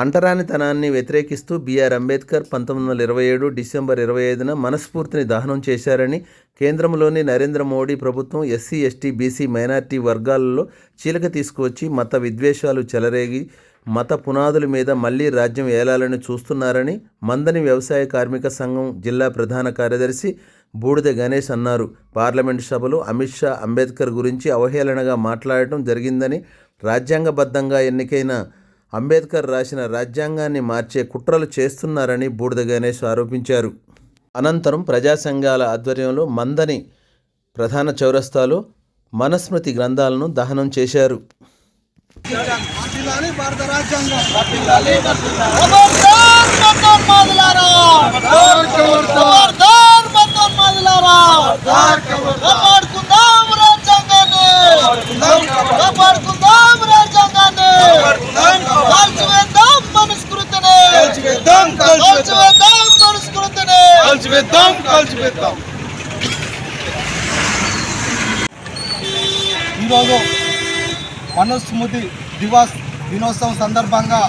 అంటరానితనాన్ని వ్యతిరేకిస్తూ బీఆర్ అంబేద్కర్ పంతొమ్మిది వందల ఇరవై ఏడు డిసెంబర్ ఇరవై ఐదున మనస్ఫూర్తిని దహనం చేశారని కేంద్రంలోని నరేంద్ర మోడీ ప్రభుత్వం ఎస్సీ ఎస్టీ బీసీ మైనార్టీ వర్గాలలో చీలక తీసుకువచ్చి మత విద్వేషాలు చెలరేగి మత పునాదుల మీద మళ్ళీ రాజ్యం ఏలాలని చూస్తున్నారని మందని వ్యవసాయ కార్మిక సంఘం జిల్లా ప్రధాన కార్యదర్శి బూడిద గణేష్ అన్నారు. పార్లమెంటు సభలో అమిత్ షా అంబేద్కర్ గురించి అవహేళనగా మాట్లాడటం జరిగిందని రాజ్యాంగబద్ధంగా ఎన్నికైన అంబేద్కర్ రాసిన రాజ్యాంగాన్ని మార్చే కుట్రలు చేస్తున్నారని బూడిద గణేష్ ఆరోపించారు. అనంతరం ప్రజా సంఘాల ఆధ్వర్యంలో మందని ప్రధాన చౌరస్తాలో మనస్మృతి గ్రంథాలను దహనం చేశారు. భారత చేద్దాం. ఈరోజు మనుస్మృతి దివాస్ దినోత్సవం సందర్భంగా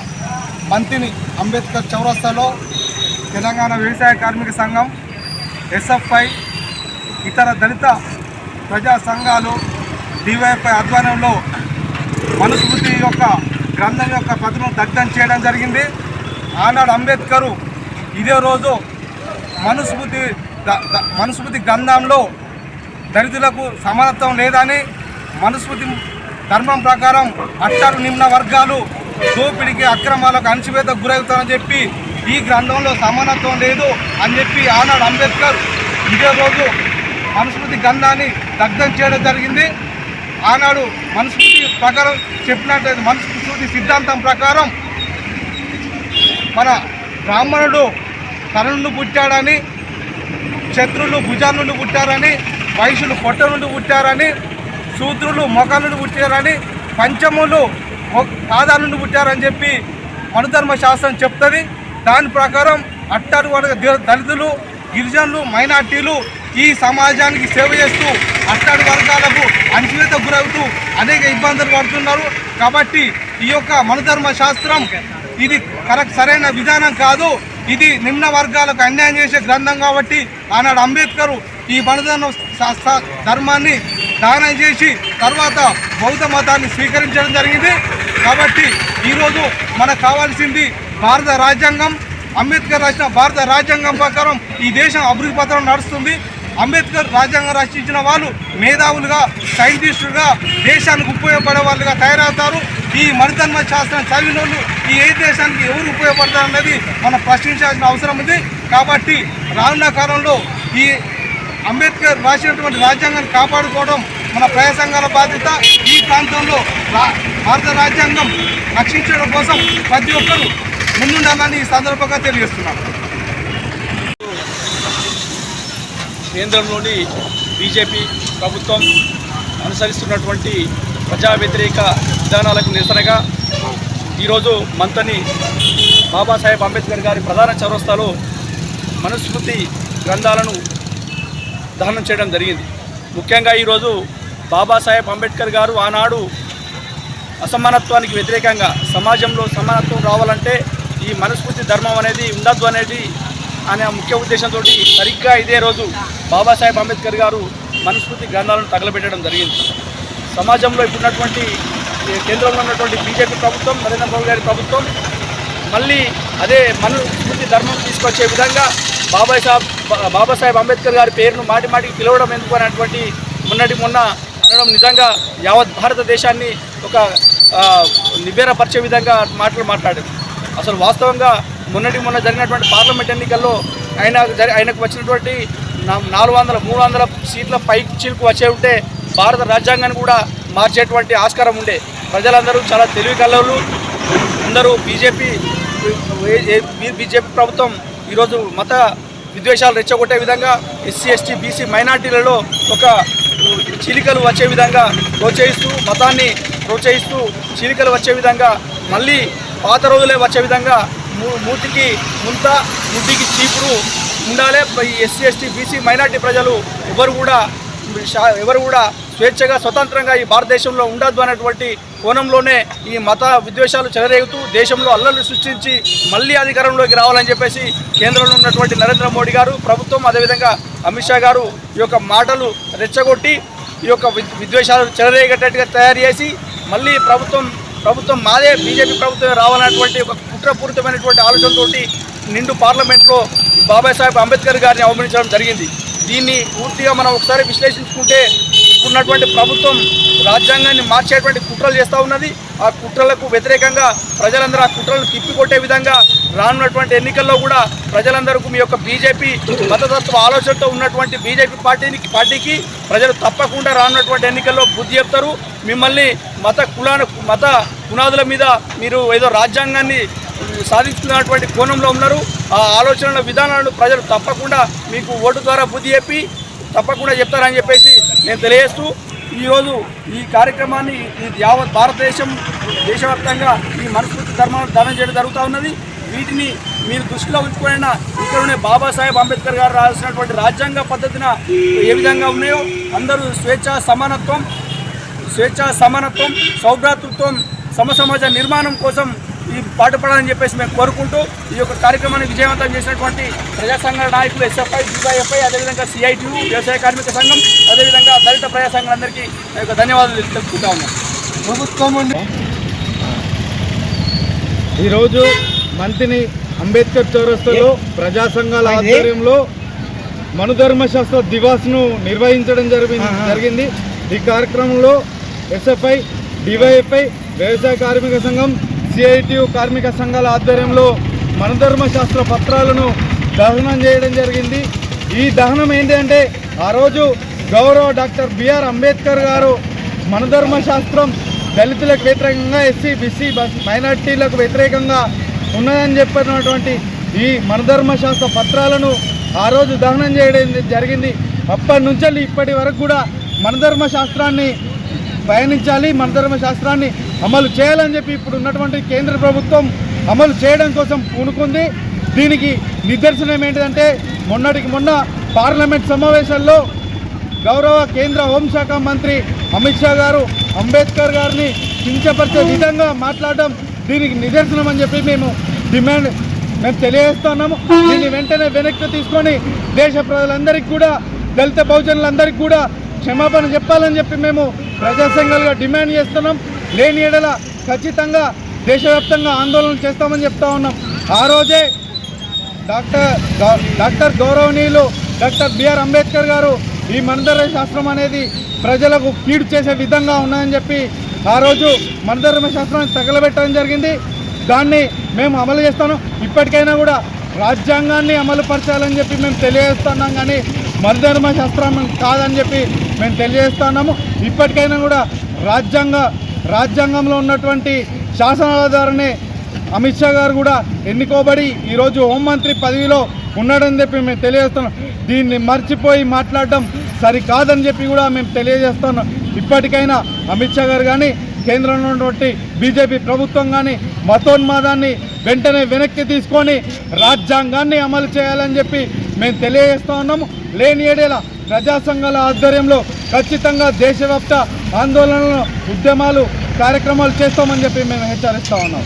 మంతిని అంబేద్కర్ చౌరస్తాలో తెలంగాణ వ్యవసాయ కార్మిక సంఘం ఎస్ఎఫ్ఐ ఇతర దళిత ప్రజా సంఘాలు డివైఎఫ్ఐ ఆధ్వర్యంలో మనుస్మృతి యొక్క గ్రంథం యొక్క ప్రతిమను దగ్ధం చేయడం జరిగింది. ఆనాడు అంబేద్కరు ఇదే రోజు మనుస్మృతి మనుస్మృతి గ్రంథంలో దళితులకు సమానత్వం లేదని మనుస్మృతి ధర్మం ప్రకారం అట్టారు నిమ్న వర్గాలు దోపిడికి అక్రమాలకు అణచివేత గురవుతారని చెప్పి ఈ గ్రంథంలో సమానత్వం లేదు అని చెప్పి ఆనాడు అంబేద్కర్ ఇదే రోజు మనుస్మృతి గ్రంథాన్ని దగ్ధం చేయడం జరిగింది. ఆనాడు మనుస్మృతి ప్రకారం చెప్పినట్లయితే మనుస్మృతి సిద్ధాంతం ప్రకారం మన బ్రాహ్మణుడు తనను పుట్టాడని శత్రులు భుజాల నుండి పుట్టారని వైశ్యులు పొట్ట నుండి పుట్టారని శూద్రులు మొఖాల నుండి పుట్టారని పంచములు పాదాల నుండి పుట్టారని చెప్పి మనుధర్మ శాస్త్రం చెప్తుంది. దాని ప్రకారం అట్టారు వర్గ దళితులు గిరిజనులు మైనార్టీలు ఈ సమాజానికి సేవ చేస్తూ అట్టాడు వర్గాలకు అంచువేత గురవుతూ అనేక ఇబ్బందులు పడుతున్నారు. కాబట్టి ఈ యొక్క మనుధర్మ శాస్త్రం ఇది కరెక్ట్ సరైన విధానం కాదు. ఇది నిమ్న వర్గాలకు అన్యాయం చేసే గ్రంథం కాబట్టి ఆనాడు అంబేద్కర్ ఈ మనుధర్మ ధర్మాన్ని దానం చేసి తర్వాత బౌద్ధ మతాన్ని స్వీకరించడం జరిగింది. కాబట్టి ఈరోజు మనకు కావాల్సింది భారత రాజ్యాంగం. అంబేద్కర్ రాసిన భారత రాజ్యాంగం ప్రకారం ఈ దేశం అభివృద్ధి పత్రం నడుస్తుంది. అంబేద్కర్ రాజ్యాంగం రచించిన వాళ్ళు మేధావులుగా సైంటిస్టులుగా దేశానికి ఉపయోగపడే వాళ్ళుగా తయారవుతారు. ఈ మణిధర్మ శాస్త్రం చదివిన వాళ్ళు ఈ ఏ దేశానికి ఎవరు ఉపయోగపడతారు అనేది మనం ప్రశ్నించాల్సిన అవసరం ఉంది. కాబట్టి రానున్న కాలంలో ఈ అంబేద్కర్ రాసినటువంటి రాజ్యాంగాన్ని కాపాడుకోవడం మన ప్రజా సంఘాల బాధ్యత. ఈ ప్రాంతంలో రా- భారత రాజ్యాంగం రక్షించడం కోసం ప్రతి ఒక్కరూ ముందుండాలని ఈ సందర్భంగా తెలియజేస్తున్నాను కేంద్రంలోని బీజేపీ ప్రభుత్వం అనుసరిస్తున్నటువంటి ప్రజా వ్యతిరేక విధానాలకు నిరసనగా ఈరోజు మంతని బాబాసాహెబ్ అంబేద్కర్ గారి ప్రధాన చౌరస్తాలో మనుస్మృతి గ్రంథాలను దహనం చేయడం జరిగింది. ముఖ్యంగా ఈరోజు బాబాసాహెబ్ అంబేద్కర్ గారు ఆనాడు అసమానత్వానికి వ్యతిరేకంగా సమాజంలో సమానత్వం రావాలంటే ఈ మనుస్మృతి ధర్మం అనేది ఉండద్దు అనేది అనే ముఖ్య ఉద్దేశంతో సరిగ్గా ఇదే రోజు బాబాసాహెబ్ అంబేద్కర్ గారు మనుస్మృతి గ్రంథాలను తగలబెట్టడం జరిగింది. సమాజంలో ఇప్పుడున్నటువంటి కేంద్రంలో ఉన్నటువంటి బీజేపీ ప్రభుత్వం నరేంద్ర మోదీ గారి ప్రభుత్వం మళ్ళీ అదే మనుస్మృతి ధర్మం తీసుకొచ్చే విధంగా బాబాయ్ సాబ్ బాబాసాహెబ్ అంబేద్కర్ గారి పేరును మాటి మాటికి పిలవడం ఎందుకు అనేటువంటి మొన్నటి మొన్న అనడం నిజంగా యావత్ భారతదేశాన్ని ఒక నిబేరపరిచే విధంగా మాటలు మాట్లాడారు. అసలు వాస్తవంగా మొన్నటి మొన్న జరిగినటువంటి పార్లమెంట్ ఎన్నికల్లో ఆయన ఆయనకు వచ్చినటువంటి నాలుగు వందల మూడు వందల సీట్ల పైకి చీలకు వచ్చే ఉంటే భారత రాజ్యాంగాన్ని కూడా మార్చేటువంటి ఆస్కారం ఉండే. ప్రజలందరూ చాలా తెలివి కలవులు అందరూ బీజేపీ బీజేపీ ప్రభుత్వం ఈరోజు మత విద్వేషాలు రెచ్చగొట్టే విధంగా ఎస్సీ ఎస్టీ బీసీ మైనార్టీలలో ఒక చీలికలు వచ్చే విధంగా ప్రోత్సహిస్తూ మతాన్ని ప్రోత్సహిస్తూ చీలికలు వచ్చే విధంగా మళ్ళీ పాత రోజులే వచ్చే విధంగా మూ- మూతికి ముంత ముద్దికి చీపురు ఉండాలి. ఎస్సీ ఎస్టీ బీసీ మైనార్టీ ప్రజలు ఎవరు కూడా షా- ఎవరు కూడా స్వేచ్ఛగా స్వతంత్రంగా ఈ భారతదేశంలో ఉండద్దు అనేటువంటి కోణంలోనే ఈ మత విద్వేషాలు చెలరేగుతూ దేశంలో అల్లర్లు సృష్టించి మళ్ళీ అధికారంలోకి రావాలని చెప్పేసి కేంద్రంలో ఉన్నటువంటి నరేంద్ర మోడీ గారు ప్రభుత్వం అదేవిధంగా అమిత్ షా గారు ఈ యొక్క మాటలు రెచ్చగొట్టి ఈ యొక్క విద్- విద్వేషాలు చెలరేగేటట్టుగా తయారు చేసి మళ్ళీ ప్రభుత్వం ప్రభుత్వం మాదే బీజేపీ ప్రభుత్వం రావాలన్నటువంటి ఒక కుట్రపూరితమైనటువంటి ఆలోచనతోటి నిండు పార్లమెంట్లో బాబాసాహెబ్ అంబేద్కర్ గారిని అవమానించడం జరిగింది. దీన్ని పూర్తిగా మనం ఒకసారి విశ్లేషించుకుంటే ఉన్నటువంటి ప్రభుత్వం రాజ్యాంగాన్ని మార్చేటువంటి కుట్రలు చేస్తూ ఉన్నది. ఆ కుట్రలకు వ్యతిరేకంగా ప్రజలందరూ ఆ కుట్రలను తిప్పికొట్టే విధంగా రానున్నటువంటి ఎన్నికల్లో కూడా ప్రజలందరికీ మీ యొక్క బీజేపీ మతతత్వ ఆలోచనతో ఉన్నటువంటి బీజేపీ పార్టీని పార్టీకి ప్రజలు తప్పకుండా రానున్నటువంటి ఎన్నికల్లో బుద్ధి చెప్తారు. మిమ్మల్ని మత కులాన మత పునాదుల మీద మీరు ఏదో రాజ్యాంగాన్ని సాధిస్తున్నటువంటి కోణంలో ఉన్నారు. ఆ ఆలోచనల విధానాలను ప్రజలు తప్పకుండా మీకు ఓటు ద్వారా బుద్ధి చెప్పి తప్పకుండా చెప్తారని చెప్పేసి నేను తెలియజేస్తూ ఈరోజు ఈ కార్యక్రమాన్ని ఈ యావత్ భారతదేశం దేశవ్యాప్తంగా ఈ మనస్ఫూర్తి ధర్మాన్ని దానం చేయడం జరుగుతూ ఉన్నది. వీటిని మీరు దృష్టిలో ఉంచుకున్న ఇక్కడనే బాబాసాహెబ్ అంబేద్కర్ గారు రాసినటువంటి రాజ్యాంగ పద్ధతిన ఏ విధంగా ఉన్నాయో అందరూ స్వేచ్ఛ సమానత్వం స్వేచ్ఛ సమానత్వం సౌభ్రాతృత్వం సమసమాజ నిర్మాణం కోసం ఈ పాటుపడాలని చెప్పేసి మేము కోరుకుంటూ ఈ యొక్క కార్యక్రమాన్ని విజయవంతం చేసినటువంటి ప్రజా సంఘాల నాయకులు ఎస్ఎఫ్ఐ డివైఎఫ్ఐ అదేవిధంగా సిఐటియు వ్యవసాయ కార్మిక సంఘం అదేవిధంగా దళిత ప్రజా సంఘాలందరికీ యొక్క ధన్యవాదాలు తెలుపుకుంటా ఉన్నాం. ప్రభుత్వం ఈరోజు మంతిని అంబేద్కర్ చౌరస్తాలో ప్రజా సంఘాల ఆధ్వర్యంలో మనుధర్మశాస్త్ర దివాస్ను నిర్వహించడం జరిగింది జరిగింది. ఈ కార్యక్రమంలో ఎస్ఎఫ్ఐ డివైఎఫ్ఐ వ్యవసాయ కార్మిక సంఘం సిఐటియు కార్మిక సంఘాల ఆధ్వర్యంలో మనధర్మశాస్త్ర పత్రాలను దహనం చేయడం జరిగింది. ఈ దహనం ఏంటంటే ఆ రోజు గౌరవ డాక్టర్ బిఆర్ అంబేద్కర్ గారు మనధర్మ శాస్త్రం దళితులకు వ్యతిరేకంగా ఎస్సీ బీసీ మైనార్టీలకు వ్యతిరేకంగా ఉన్నదని చెప్పినటువంటి ఈ మనధర్మ శాస్త్ర పత్రాలను ఆ రోజు దహనం చేయడం జరిగింది. అప్పటి నుంచి ఇప్పటి వరకు కూడా మనధర్మ శాస్త్రాన్ని పయనించాలి మనధర్మ శాస్త్రాన్ని అమలు చేయాలని చెప్పి ఇప్పుడు ఉన్నటువంటి కేంద్ర ప్రభుత్వం అమలు చేయడం కోసం పూనుకుంది. దీనికి నిదర్శనం ఏంటిదంటే మొన్నటికి మొన్న పార్లమెంట్ సమావేశాల్లో గౌరవ కేంద్ర హోంశాఖ మంత్రి అమిత్ షా గారు అంబేద్కర్ గారిని కించపరిచే విధంగా మాట్లాడడం దీనికి నిదర్శనం అని చెప్పి మేము డిమాండ్ మేము తెలియజేస్తున్నాము దీన్ని వెంటనే వెనక్కి తీసుకొని దేశ ప్రజలందరికీ కూడా దళిత బహుజనులందరికీ కూడా క్షమాపణ చెప్పాలని చెప్పి మేము ప్రజాసంఘాలుగా డిమాండ్ చేస్తున్నాం. లేని ఎడల ఖచ్చితంగా దేశవ్యాప్తంగా ఆందోళన చేస్తామని చెప్తా ఉన్నాం. ఆ రోజే డాక్టర్ డాక్టర్ గౌరవనీయులు డాక్టర్ బిఆర్ అంబేద్కర్ గారు ఈ మనధర్మ శాస్త్రం అనేది ప్రజలకు కీడు చేసే విధంగా ఉన్నాయని చెప్పి ఆ రోజు మనధర్మ శాస్త్రాన్ని తగలబెట్టడం జరిగింది. దాన్ని మేము అమలు చేస్తాను. ఇప్పటికైనా కూడా రాజ్యాంగాన్ని అమలు పరచాలని చెప్పి మేము తెలియజేస్తున్నాం కానీ మనధర్మ శాస్త్రం కాదని చెప్పి మేము తెలియజేస్తున్నాము ఇప్పటికైనా కూడా రాజ్యాంగ రాజ్యాంగంలో ఉన్నటువంటి శాసనాల ద్వారానే అమిత్ షా గారు కూడా ఎన్నుకోబడి ఈరోజు హోంమంత్రి పదవిలో ఉన్నాడని చెప్పి మేము తెలియజేస్తున్నాం. దీన్ని మర్చిపోయి మాట్లాడడం సరికాదని చెప్పి కూడా మేము తెలియజేస్తున్నాం. ఇప్పటికైనా అమిత్ షా గారు కానీ కేంద్రంలో ఉన్నటువంటి బీజేపీ ప్రభుత్వం కానీ మతోన్మాదాన్ని వెంటనే వెనక్కి తీసుకొని రాజ్యాంగాన్ని అమలు చేయాలని చెప్పి మేము తెలియజేస్తూ ఉన్నాము. లేని ఏడేలా ప్రజా సంఘాల ఆధ్వర్యంలో ఖచ్చితంగా దేశవ్యాప్త ఆందోళనలు ఉద్యమాలు కార్యక్రమాలు చేస్తామని చెప్పి మేము హెచ్చరిస్తా ఉన్నాం.